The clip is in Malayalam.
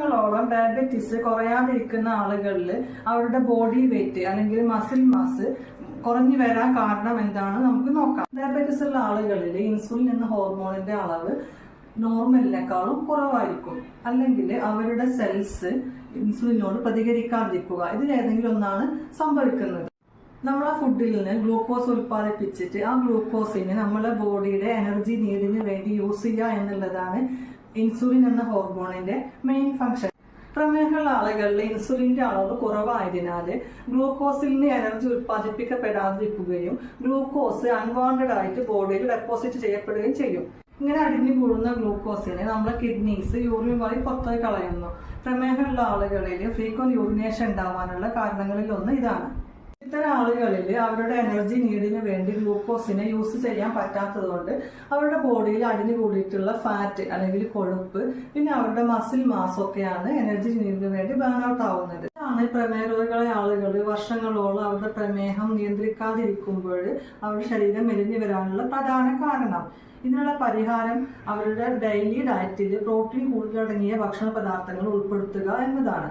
വർഷങ്ങളോളം ഡയബറ്റീസ് കുറയാതിരിക്കുന്ന ആളുകളിൽ അവരുടെ ബോഡി വെയിറ്റ് അല്ലെങ്കിൽ മസിൽ മാസ് കുറഞ്ഞു വരാൻ കാരണം എന്താണ് നമുക്ക് നോക്കാം. ഡയബറ്റിസ് ഉള്ള ആളുകളിൽ ഇൻസുലിൻ എന്ന ഹോർമോണിന്റെ അളവ് നോർമലിനേക്കാളും കുറവായിരിക്കും. അല്ലെങ്കിൽ അവരുടെ സെൽസ് ഇൻസുലിനോട് പ്രതികരിക്കാതിരിക്കുക. ഇതിലേതെങ്കിലും ഒന്നാണ് സംഭവിക്കുന്നത്. നമ്മൾ ആ ഫുഡിൽ നിന്ന് ഗ്ലൂക്കോസ് ഉൽപ്പാദിപ്പിച്ചിട്ട് ആ ഗ്ലൂക്കോസിനെ നമ്മളെ ബോഡിയുടെ എനർജി നീഡിന് വേണ്ടി യൂസ് ചെയ്യുക എന്നുള്ളതാണ് ഇൻസുലിൻ എന്ന ഹോർമോണിന്റെ മെയിൻ ഫംഗ്ഷൻ പ്രമേഹമുള്ള ആളുകളിൽ ഇൻസുലിന്റെ അളവ് കുറവായതിനാൽ ഗ്ലൂക്കോസിൽ എനർജി ഉത്പാദിപ്പിക്കപ്പെടാതിരിക്കുകയും ഗ്ലൂക്കോസ് അൺവാണ്ടഡ് ആയിട്ട് ബോഡിയിൽ ഡെപ്പോസിറ്റ് ചെയ്യപ്പെടുകയും ചെയ്യും. ഇങ്ങനെ അടിഞ്ഞു കൂടുന്ന ഗ്ലൂക്കോസിനെ നമ്മുടെ കിഡ്നീസ് യൂറിൻ വഴി പുറത്തേക്ക് കളയുന്നു. പ്രമേഹമുള്ള ആളുകളിൽ ഫ്രീക്വന്റ് യൂറിനേഷൻ ഉണ്ടാവാനുള്ള കാരണങ്ങളിൽ ഒന്ന് ഇതാണ്. ഇത്തരം അവരുടെ എനർജി നീഡിന് വേണ്ടി ഗ്ലൂക്കോസിനെ യൂസ് ചെയ്യാൻ പറ്റാത്തതുകൊണ്ട് അവരുടെ ബോഡിയിൽ അടിഞ്ഞു കൂടിയിട്ടുള്ള ഫാറ്റ് അല്ലെങ്കിൽ കൊഴുപ്പ് പിന്നെ അവരുടെ മസിൽ മാസ് ഒക്കെയാണ് എനർജി നീഡിന് വേണ്ടി ബേൺ ഔട്ട് ആവുന്നത്. ഇതാണ് പ്രമേഹ രോഗികളെ ആളുകൾ വർഷങ്ങളോളം അവരുടെ പ്രമേഹം നിയന്ത്രിക്കാതിരിക്കുമ്പോൾ അവരുടെ ശരീരം മെലിഞ്ഞു വരാനുള്ള പ്രധാന കാരണം. ഇതിനുള്ള പരിഹാരം അവരുടെ ഡെയിലി ഡയറ്റിൽ പ്രോട്ടീൻ കൂടുതലടങ്ങിയ ഭക്ഷണ പദാർത്ഥങ്ങൾ ഉൾപ്പെടുത്തുക എന്നതാണ്.